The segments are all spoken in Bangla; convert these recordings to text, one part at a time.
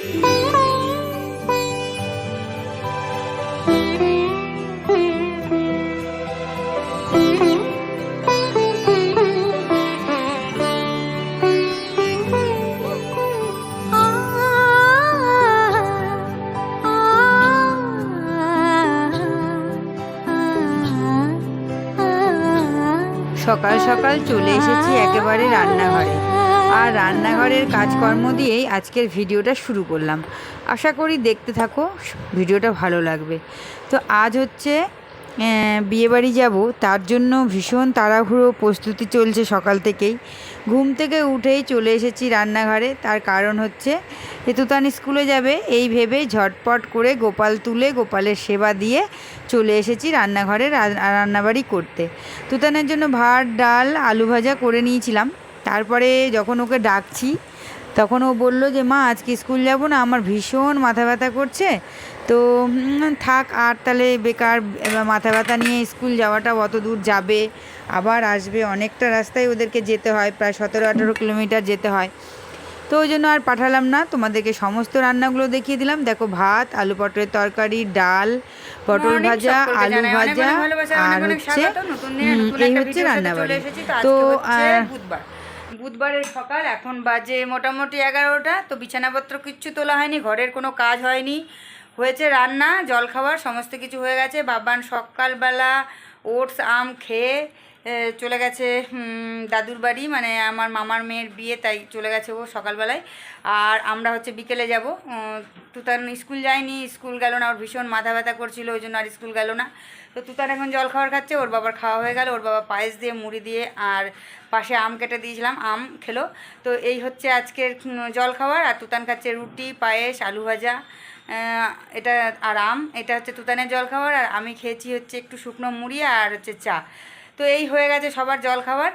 সকাল সকাল চলে এসেছি একেবারে রান্নাঘরে। আর রান্নাঘরের কাজকর্ম দিয়েই আজকের ভিডিওটা শুরু করলাম। আশা করি দেখতে থাকো, ভিডিওটা ভালো লাগবে। তো আজ হচ্ছে বিয়েবাড়ি যাব, তার জন্য ভীষণ তাড়াহুড়ো প্রস্তুতি চলছে সকাল থেকেই। ঘুম থেকে উঠেই চলে এসেছি রান্নাঘরে, তার কারণ হচ্ছে যে তুতান স্কুলে যাবে, এই ভেবেই ঝটপট করে গোপাল তুলে গোপালের সেবা দিয়ে চলে এসেছি রান্নাঘরে রান্নাবাড়ি করতে। তুতানের জন্য ভাত, ডাল আলু ভাজা করে নিয়েছিলাম। তারপরে যখন ওকে ডাকছি তখন ও বলল যে মা আজকে স্কুল যাব না আমার ভীষণ মাথা ব্যথা করছে। তো থাক আর তাহলে বেকার মাথা ব্যথা নিয়ে স্কুল যাওয়াটা অত দূর যাবে। আবার আসবে অনেকটা রাস্তায় ওদেরকে যেতে হয় প্রায় সতেরো আঠেরো কিলোমিটার যেতে হয়। তো ওই জন্য আর পাঠালাম না তোমাদেরকে সমস্ত রান্নাগুলো দেখিয়ে দিলাম। দেখো ভাত আলু পটলের তরকারি ডাল পটল ভাজা আলু ভাজা আর হচ্ছে এই হচ্ছে রান্নাবাড়ি। তো তো বুধবারের সকাল, এখন বাজে মোটামুটি এগারোটা, তো বিছানাপত্র কিচ্ছু তোলা হয়নি, ঘরের কোনো কাজ হয়নি। হয়েছে রান্না, জল খাবার, সমস্ত কিছু হয়ে গেছে। বাবান সকালবেলা ওটস, আম খেয়ে চলে গেছে দাদুর বাড়ি মানে আমার মামার মেয়ের বিয়ে, তাই চলে গেছে ও সকালবেলায়। আর আমরা হচ্ছে বিকেলে যাব। তুতান স্কুল যায়নি, স্কুল গেল না, ওর ভীষণ মাথা ব্যথা করছিল, ওই জন্য আর স্কুল গেল না। তো তুতান এখন জল খাবার খাচ্ছে, ওর বাবার খাওয়া হয়ে গেল, ওর বাবা পায়েস দিয়ে, মুড়ি দিয়ে, আর পাশে আম কেটে দিয়েছিলাম, আম খেলো। তো এই হচ্ছে আজকের জল খাবার, আর তুতান খাচ্ছে রুটি, পায়েস, আলু ভাজা এটা আর আম, এটা হচ্ছে তুতানের জল খাবার, আর আমি খেয়েছি হচ্ছে একটু শুকনো মুড়ি আর হচ্ছে চা। তো এই হয়ে গেছে সবার জল খাবার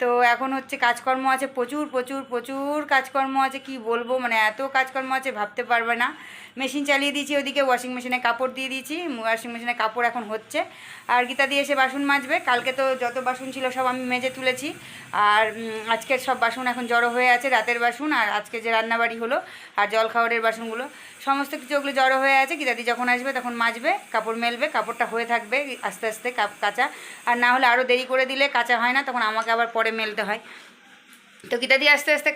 তো এখন হচ্ছে কাজকর্ম আছে, প্রচুর প্রচুর প্রচুর কাজকর্ম আছে, কি বলব? মানে এত কাজকর্ম আছে, ভাবতে পারবে না। মেশিন চালিয়ে দিয়েছি, ওদিকে ওয়াশিং মেশিনে কাপড় দিয়ে দিয়েছি ওয়াশিং মেশিনে কাপড় এখন হচ্ছে। আর গীতা দিয়ে এসে বাসন মাজবে, কালকে তো যত বাসন ছিল সব আমি মেজে তুলেছি। আর আজকের সব বাসন এখন জড়ো হয়ে আছে, রাতের বাসন, আর আজকে যে রান্নাবাড়ি হলো, আর জল খাবারের বাসনগুলো। সমস্ত কিছু ওগুলো জড়ো হয়ে আছে গীতাদি যখন আসবে তখন মাজবে, কাপড় মেলবে, কাপড়টা হয়ে থাকবে, আস্তে আস্তে কাঁচা। আর না হলে আরও দেরি করে দিলে কাঁচা হয় না, তখন আমাকে আবার পরে মেলতে হয়। তো গীতা দিয়ে আস্তে আস্তে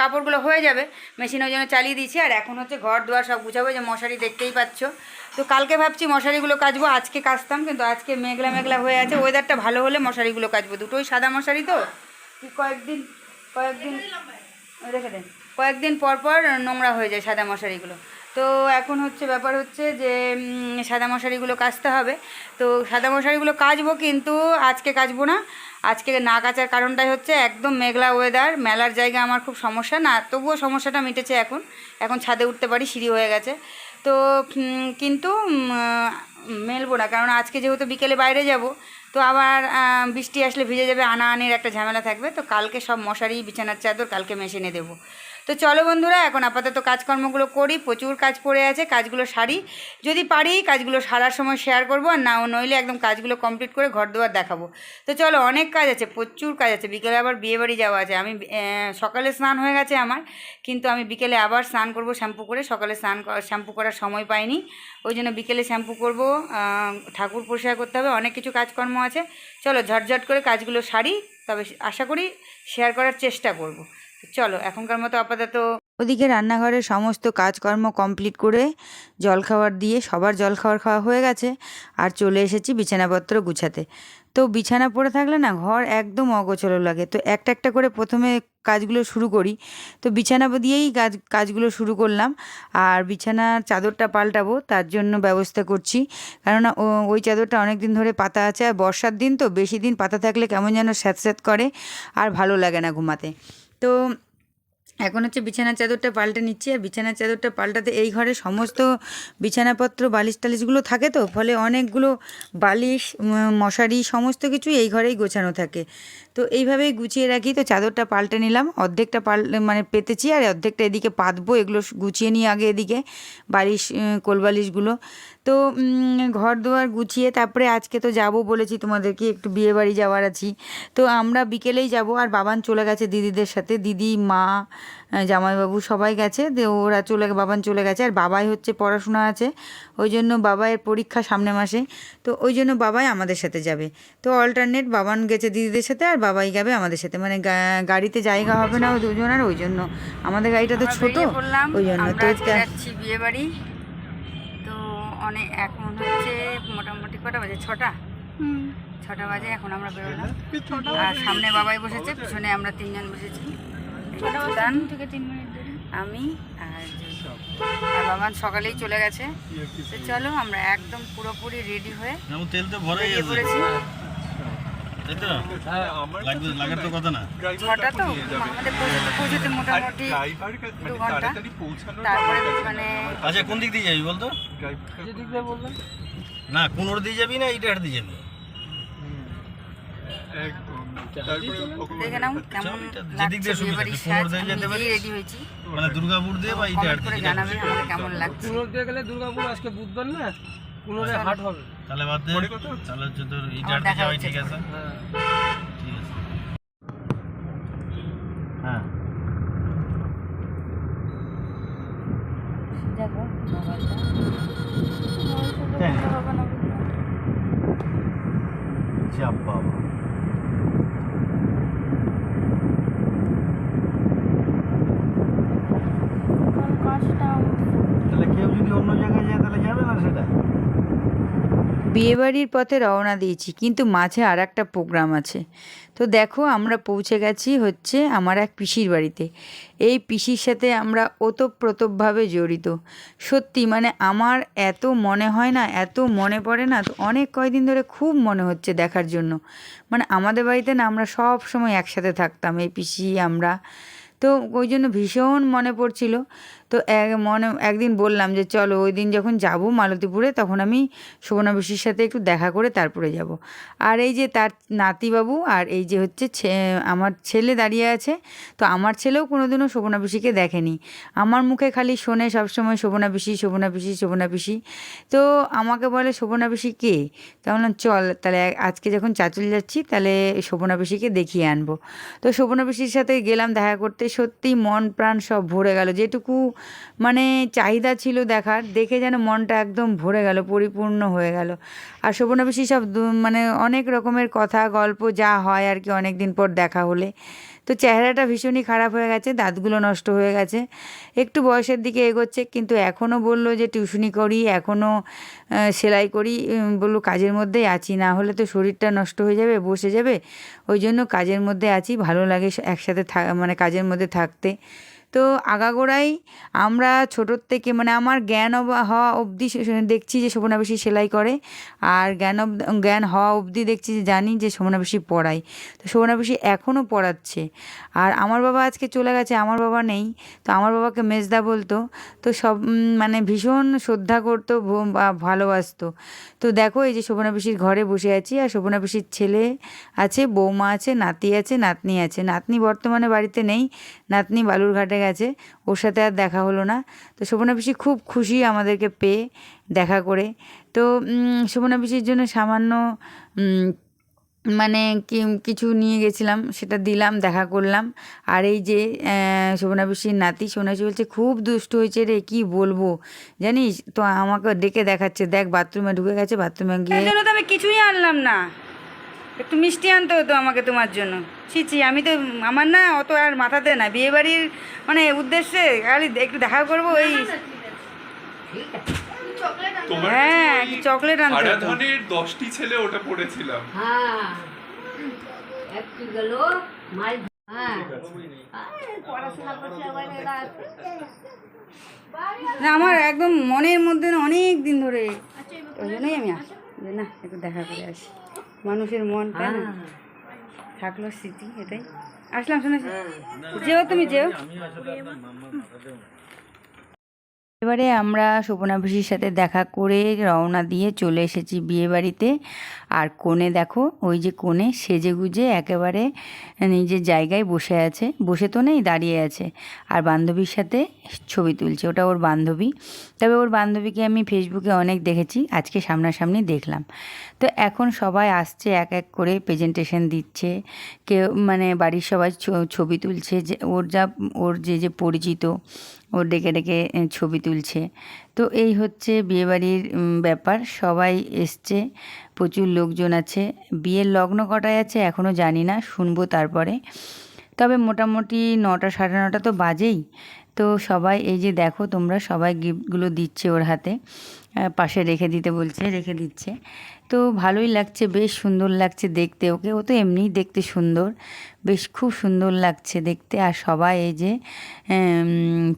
কাপড়গুলো হয়ে যাবে মেশিন ওই জন্য চালিয়ে দিয়েছি। আর এখন হচ্ছে ঘর দুয়ার সব গুছাবো যে মশারি দেখতেই পাচ্ছ। তো কালকে ভাবছি মশারিগুলো কাচবো, আজকে কাচতাম, কিন্তু আজকে মেঘলা মেঘলা হয়ে আছে। ওয়েদারটা ভালো হলে মশারিগুলো কাচবো। দুটোই সাদা মশারি তো? কয়েকদিন কয়েকদিন রেখে দেন কয়েকদিন পর পর নোংরা হয়ে যায় সাদা মশারিগুলো। তো এখন হচ্ছে ব্যাপার হচ্ছে যে সাদা মশারিগুলো কাচতে হবে। তো সাদা মশারিগুলো কাচবো কিন্তু আজকে কাচবো না। আজকে না কাচার কারণটাই হচ্ছে একদম মেঘলা ওয়েদার মেলার জায়গা আমার খুব সমস্যা। না, তবুও সমস্যাটা মিটেছে এখন। এখন ছাদে উঠতে পারি, সিঁড়ি হয়ে গেছে। তো কিন্তু মেলবো না। কারণ আজকে যেহেতু বিকেলে বাইরে যাব, তো আবার বৃষ্টি আসলে ভিজে যাবে আনা আনির একটা ঝামেলা থাকবে। তো কালকে সব মশারি, বিছানার চাদর কালকে মেশিনে দেবো। তো চলো বন্ধুরা, এখন আপাতত কাজকর্মগুলো করি, প্রচুর কাজ পড়ে আছে, কাজগুলো সারি। যদি পারি, কাজগুলো সারার সময় শেয়ার করব, আর নাও নইলে একদম কাজগুলো কমপ্লিট করে ঘর দুয়ার দেখাবো। তো চলো, অনেক কাজ আছে, প্রচুর কাজ আছে। বিকেলে আবার বিয়েবাড়ি যাওয়া আছে। আমি সকালে স্নান হয়ে গেছে আমার, কিন্তু আমি বিকেলে আবার স্নান করব শ্যাম্পু করে। সকালে স্নান শ্যাম্পু করার সময় পাইনি। ওই জন্য বিকেলে শ্যাম্পু করব ঠাকুর পরিষ্কার করতে হবে। অনেক কিছু কাজকর্ম আছে। চলো, ঝটঝট করে কাজগুলো সারি। তবে আশা করি শেয়ার করার চেষ্টা করব। চলো, এখনকার মতো আপাতত ওদিকে রান্নাঘরের সমস্ত কাজকর্ম কমপ্লিট করে জলখাবার দিয়ে সবার জলখাবার খাওয়া হয়ে গেছে আর চলে এসেছি বিছানাপত্র গুছাতে। তো বিছানা পড়ে থাকলে না ঘর একদম অগোছলো লাগে। তো একটা একটা করে প্রথমে কাজগুলো শুরু করি। তো বিছানা দিয়েই কাজ, কাজগুলো শুরু করলাম আর বিছানার চাদরটা পাল্টাবো তার জন্য ব্যবস্থা করছি। কেননা ওই চাদরটা অনেক দিন ধরে পাতা আছে আর বর্ষার দিন তো বেশি দিন পাতা থাকলে কেমন যেন স্যাঁতস্যাঁত করে আর ভালো লাগে না ঘুমাতে। তো এখন হচ্ছে বিছানার চাদরটা পাল্টে নিচ্ছি, আর বিছানার চাদরটা পাল্টাতে এই ঘরে সমস্ত বিছানাপত্র, বালিশ টালিশগুলো থাকে তো, ফলে অনেকগুলো বালিশ মশারি সমস্ত কিছু এই ঘরেই গোছানো থাকে। তো এইভাবেই গুছিয়ে রাখি, তো চাদরটা পাল্টে নিলাম, অর্ধেকটা পাল মানে পেতেছি, আর অর্ধেকটা এদিকে পাতবো, এগুলো গুছিয়ে নিই আগে এদিকে, বালিশ কোলবালিশগুলো। তো ঘর দুয়ার গুছিয়ে তারপরে আজকে তো যাব বলেছি তোমাদেরকে একটু বিয়ে বাড়ি যাওয়ার আছি। তো আমরা বিকেলেই যাব আর বাবান চলে গেছে দিদিদের সাথে দিদি মা জামাইবাবু সবাই গেছে ওরা চলে বাবান চলে গেছে আর বাবাই হচ্ছে পড়াশোনা আছে ওই জন্য বাবাইয়ের পরীক্ষা সামনে মাসে তো ওই জন্য বাবাই আমাদের সাথে যাবে। তো অল্টারনেট বাবান গেছে দিদিদের সাথে আর বাবাই যাবে আমাদের সাথে মানে গাড়িতে জায়গা হবে না ওই দুজনের ওই জন্য। আমাদের গাড়িটা তো ছোট ওই জন্য। তো বিয়ে বাড়ি অনেক এখন হচ্ছে মোটামুটি কটা বাজে? ছটা? ছটা বাজে এখন আমরা বেরোলাম। আর সামনে বাবাই বসেছে পিছনে আমরা তিনজন বসেছি। আমি আর বাবা বাবান সকালেই চলে গেছে। তো চলো আমরা একদম পুরোপুরি রেডি হয়ে তেল তো ভরে পড়েছি। লাগার তো কথা না। ছটা তো? আমাদের পৌঁছতে পৌঁছতে মোটামুটি দু ঘণ্টা। তারপরে মানে আচ্ছা কোন দিক দিয়ে যাবি বলতো? না কোন ওর দিয়ে যাবি না দিয়ে হয়েছি। মানে দুর্গাপুর দিয়ে বা দিয়ে আমাকে কেমন লাগছে। দুর্গাপুর আজকে বুধবার না? পুনরে হাট হবে। তাহলে বাদ দে। তাহলে হচ্ছে ঠিক আছে। হ্যাঁ ঠিক আছে। হ্যাঁ। দেখো চাপ বাবা তাহলে কেউ যদি অন্য জায়গায় যায় তাহলে যাবে না সেটা? বিয়েবাড়ির পথে রওনা দিয়েছি, কিন্তু মাঝে আর একটা প্রোগ্রাম আছে। তো দেখো, আমরা পৌঁছে গেছি হচ্ছে আমার এক পিসির বাড়িতে। এই পিসির সাথে আমরা ওতপ্রোতভাবে জড়িত। সত্যি মানে আমার এত মনে হয় না, এত মনে পড়ে না, তো অনেক কয়দিন ধরে খুব মনে হচ্ছে দেখার জন্য। মানে আমাদের বাড়িতে না, আমরা সব সময় একসাথে থাকতাম, এই পিসি, আমরা। তো ওই জন্য ভীষণ মনে পড়ছিল। তো এক মনে, একদিন বললাম যে, চলো ওই দিন যখন যাব মালতীপুরে, তখন আমি শোভনা সাথে একটু দেখা করে তারপরে যাব। আর এই যে তার নাতিবাবু আর এই যে হচ্ছে আমার ছেলে দাঁড়িয়ে আছে, তো আমার ছেলেও কোনোদিনও শোভনা পিসিকে দেখেনি। আমার মুখে খালি শোনে সবসময় শোভনা পিসি শোভনা পিসি শোভনা তো আমাকে বলে শোভনা পিসি কে? তা বললাম, চল, তাহলে আজকে যখন চাচল যাচ্ছি, তাহলে শোভনা পিসিকে দেখিয়ে আনব। তো শোভনা পিসির সাথে গেলাম দেখা করতে সত্যি মন প্রাণ সব ভরে গেল। যেটুকু মানে চাহিদা ছিল দেখার, দেখে যেন মনটা একদম ভরে গেল, পরিপূর্ণ হয়ে গেল। আর শোভনা পিসি সব মানে অনেক রকমের কথা, গল্প যা হয় আর কি অনেক দিন পর দেখা হলে। তো চেহারাটা ভীষণই খারাপ হয়ে গেছে, দাঁতগুলো নষ্ট হয়ে গেছে। একটু বয়সের দিকে এগোচ্ছে, কিন্তু এখনও বলল যে টিউশনি করি এখনও সেলাই করি বলল কাজের মধ্যেই আছি, না হলে তো শরীরটা নষ্ট হয়ে যাবে, বসে যাবে। ওই জন্য কাজের মধ্যে আছি, ভালো লাগে একসাথে মানে কাজের মধ্যে থাকতে। তো আগাগোড়াই আমরা ছোটোর থেকে মানে আমার জ্ঞান হওয়া অবধি দেখছি যে শোভনাবেশি সেলাই করে। আর জ্ঞান জ্ঞান হওয়া অবধি দেখছি যে জানি যে শোভনাবেশি পড়ায়। তো শোভনাবেশি এখনও পড়াচ্ছে। আর আমার বাবা আজকে চলে গেছে, আমার বাবা নেই। তো আমার বাবাকে মেজদা বলতো। তো সব মানে ভীষণ শ্রদ্ধা করতো ভালোবাসতো। তো দেখো এই যে শোভনা ঘরে বসে আছি আর শোভনা ছেলে আছে, বৌমা আছে, নাতি আছে, নাতনি আছে। নাতনি বর্তমানে বাড়িতে নেই। নাতনি বালুরঘাটে গেছে। ওর সাথে আর দেখা হলো না। তো শোভনা পিসি খুব খুশি আমাদেরকে পেয়ে দেখা করে। তো শোভনা পিসির জন্য সামান্য মানে কিছু নিয়ে গেছিলাম, সেটা দিলাম, দেখা করলাম। আর এই যে শোভনা পিসির নাতি সোনাশি বলছে, খুব দুষ্ট হয়েছে রে, কি বলব? জানিস, তো আমাকে ডেকে দেখাচ্ছে, দেখ, বাথরুমে ঢুকে গেছে, বাথরুমে গিয়ে আমি কিছুই আনলাম না। একটু মিষ্টি আনতে হতো আমাকে তোমার জন্য। ছি ছি আমি তো আমার না অত আর মাথাতে না। বিয়ে বাড়ির মানে উদ্দেশ্যে খালি একটু দেখা করব এই তোমার হ্যাঁ কি চকলেট আনতে দশটি ছেলে ওটা পড়েছিলাম। হ্যাঁ। একটু গেল? মাল হ্যাঁ। না আমার একদম মনের মধ্যে না অনেক দিন ধরে ওই জন্যই আমি আসি না একটু দেখা করে আসি। মানুষের মন তাই না? থাকল স্মৃতি এটাই। আসলাম শুনেছি। যেও তুমি যেও। এবারে আমরা শোভনাভূষির সাথে দেখা করে রওনা দিয়ে চলে এসেছি বিয়ে বাড়িতে আর কোণে দেখো, ওই যে কোণে সেজে গুজে একেবারে নিজের জায়গায় বসে আছে। বসে তো নেই, দাঁড়িয়ে আছে। আর বান্ধবীর সাথে ছবি তুলছে। ওটা ওর বান্ধবী। তবে ওর বান্ধবীকে আমি ফেসবুকে অনেক দেখেছি, আজকে সামনাসামনি দেখলাম। তো এখন সবাই আসছে, এক এক করে প্রেজেন্টেশন দিচ্ছে। কেউ মানে বাড়ির সবাই ছবি তুলছে যে ওর যা, ওর যে যে পরিচিত ওর ডেকে ডেকে ছবি তুলছে। তো এই হচ্ছে বিয়েবাড়ির ব্যাপার। সবাই এসছে, প্রচুর লোকজন আছে। বিয়ের লগ্ন কটায় আছে এখনও জানি না, শুনব তারপরে। তবে মোটামুটি নটা সাড়ে নটা তো বাজেই। তো সবাই এই যে দেখো তোমরা সবাই গিফটগুলো দিচ্ছে ওর হাতে। পাশে রেখে দিতে বলছে, রেখে দিচ্ছে। তো ভালোই লাগছে বেশ সুন্দর লাগছে দেখতে। ওকে ও তো এমনিই দেখতে সুন্দর। বেশ খুব সুন্দর লাগছে দেখতে। আর সবাই এই যে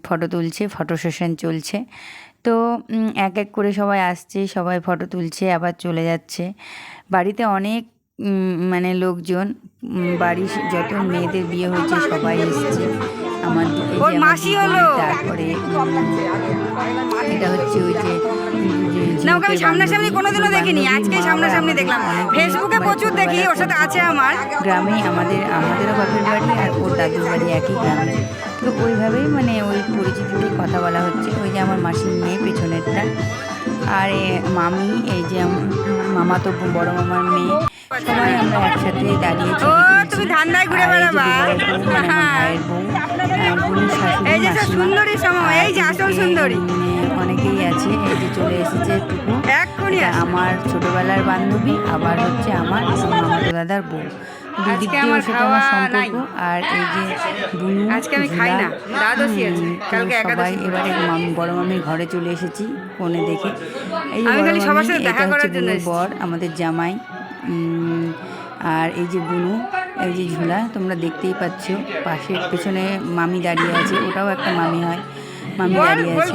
ফটো তুলছে ফটো সেশন চলছে। তো এক এক করে সবাই আসছে সবাই ফটো তুলছে আবার চলে যাচ্ছে। বাড়িতে অনেক মানে লোকজন বাড়ির যত মেয়েদের বিয়ে হয়েছে সবাই এসছে। আমার। তারপরে এটা হচ্ছে ওই যে না, ওকে আমি সামনাসামনি কোনোদিনও দেখিনি। আজকে সামনাসামনি দেখলাম। ফেসবুকে প্রচুর দেখি, ওর সাথে আছে আমার। গ্রামে আমাদের আমাদেরও বাপের বাড়ি আর ওর দাদুর বাড়ি একই গ্রামে। তো ওইভাবেই মানে ওই পরিচিতিতে কথা বলা হচ্ছে। ওই যে আমার মাসির মেয়ে পেছনেরটা। আর, মামি, এই যে আমার মামা তো বড় মামার মেয়ে। সবাই আমরা একসাথে। তুমি ধান্দায় ঘুরে বেড়াবা। এই যে সুন্দরী সময়, এই যে আসল সুন্দরী। অনেকেই আছে এই যে চলে এসেছে টুকু। আমার ছোটবেলার বান্ধবী আবার হচ্ছে আমার দাদার বউ আজকে আমার ওর খাওয়া নাই। আর এই যে বুনু আজকে আমি খাই না, দ্বাদশী আছে, কালকে একাদশী। এবারে মাম- বড় মামির ঘরে চলে এসেছি ফোনে দেখে এই আমি খালি সবার সাথে দেখা হচ্ছে করার জন্য বর আমাদের জামাই আর এই যে বুনু এই যে ঝুলা তোমরা দেখতেই পাচ্ছ পাশের পেছনে মামি দাঁড়িয়ে আছে ওটাও একটা মামি হয় মামি দাঁড়িয়ে আছে।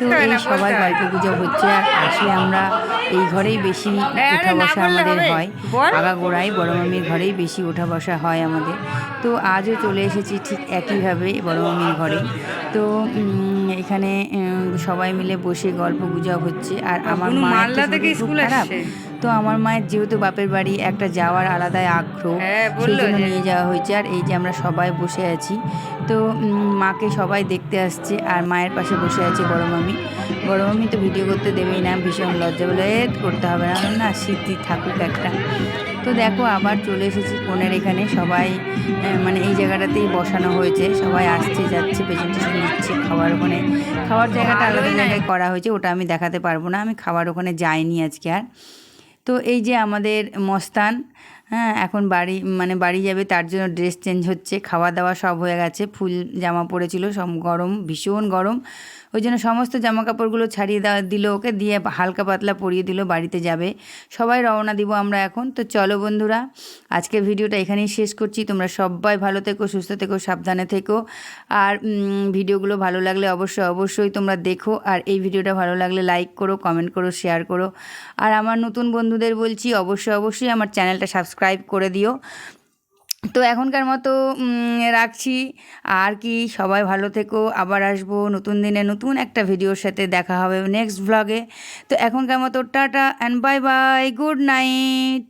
তো এই সবাই। গল্প গুজব হচ্ছে আর আসলে আমরা এই ঘরেই বেশি ওঠা বসা আমাদের হয়। বল। আগাগোড়াই বড় মামির ঘরেই বেশি ওঠা বসা হয় আমাদের। তো আজও চলে এসেছি ঠিক একইভাবে বড় মামির ঘরে। তো এখানে সবাই মিলে বসে গল্প গুজব হচ্ছে। আর আমার মালদা থেকে স্কুল আসছে। তো আমার মায়ের যেহেতু বাপের বাড়ি একটা যাওয়ার আলাদাই আগ্রহ হ্যাঁ, সেই জন্য নিয়ে যাওয়া হয়েছে। আর এই যে আমরা সবাই বসে আছি তো মাকে সবাই দেখতে আসছে আর মায়ের পাশে বসে আছে বড় মামি। বড় মামি তো ভিডিও করতে দেবেই না ভীষণ লজ্জা বলে করতে হবে না। না স্মৃতি থাকুক একটা তো দেখো আবার চলে এসেছি কোণের এখানে। সবাই মানে এই জায়গাটাতেই বসানো হয়েছে। সবাই আসছে যাচ্ছে প্রেজেন্টেশন দিচ্ছে খাবার ওখানে খাওয়ার জায়গাটা আলাদা জায়গায় করা হয়েছে ওটা আমি দেখাতে পারব না। আমি খাবার ওখানে যাইনি আজকে আর। তো এই যে আমাদের মস্তান হ্যাঁ এখন বাড়ি মানে বাড়ি যাবে তার জন্য ড্রেস চেঞ্জ হচ্ছে খাওয়া দাওয়া সব হয়ে গেছে ফুল জামা পরেছিল সব গরম ভীষণ গরম। ওই জন্য সমস্ত জামা কাপড়গুলো ছাড়িয়ে দেওয়া দিল ওকে, দিয়ে হালকা পাতলা পরিয়ে দিল, বাড়িতে যাবে। সবাই রওনা দিব আমরা এখন। তো চলো বন্ধুরা, আজকের ভিডিওটা এখানেই শেষ করছি। তোমরা সবাই ভালো থেকো, সুস্থ থেকো, সাবধানে থেকো। আর ভিডিওগুলো ভালো লাগলে অবশ্যই অবশ্যই তোমরা দেখো। আর এই ভিডিওটা ভালো লাগলে লাইক করো, কমেন্ট করো, শেয়ার করো। আর আমার নতুন বন্ধুদের বলছি, অবশ্যই অবশ্যই আমার চ্যানেলটা সাবস্ক্রাইব করে দিও। তো এখনকার মতো রাখছি। আর কি, সবাই ভালো থেকো। আবার আসব নতুন দিনে নতুন একটা ভিডিওর সাথে। দেখা হবে নেক্সট ব্লগে তো এখনকার মতো tata and bye bye good night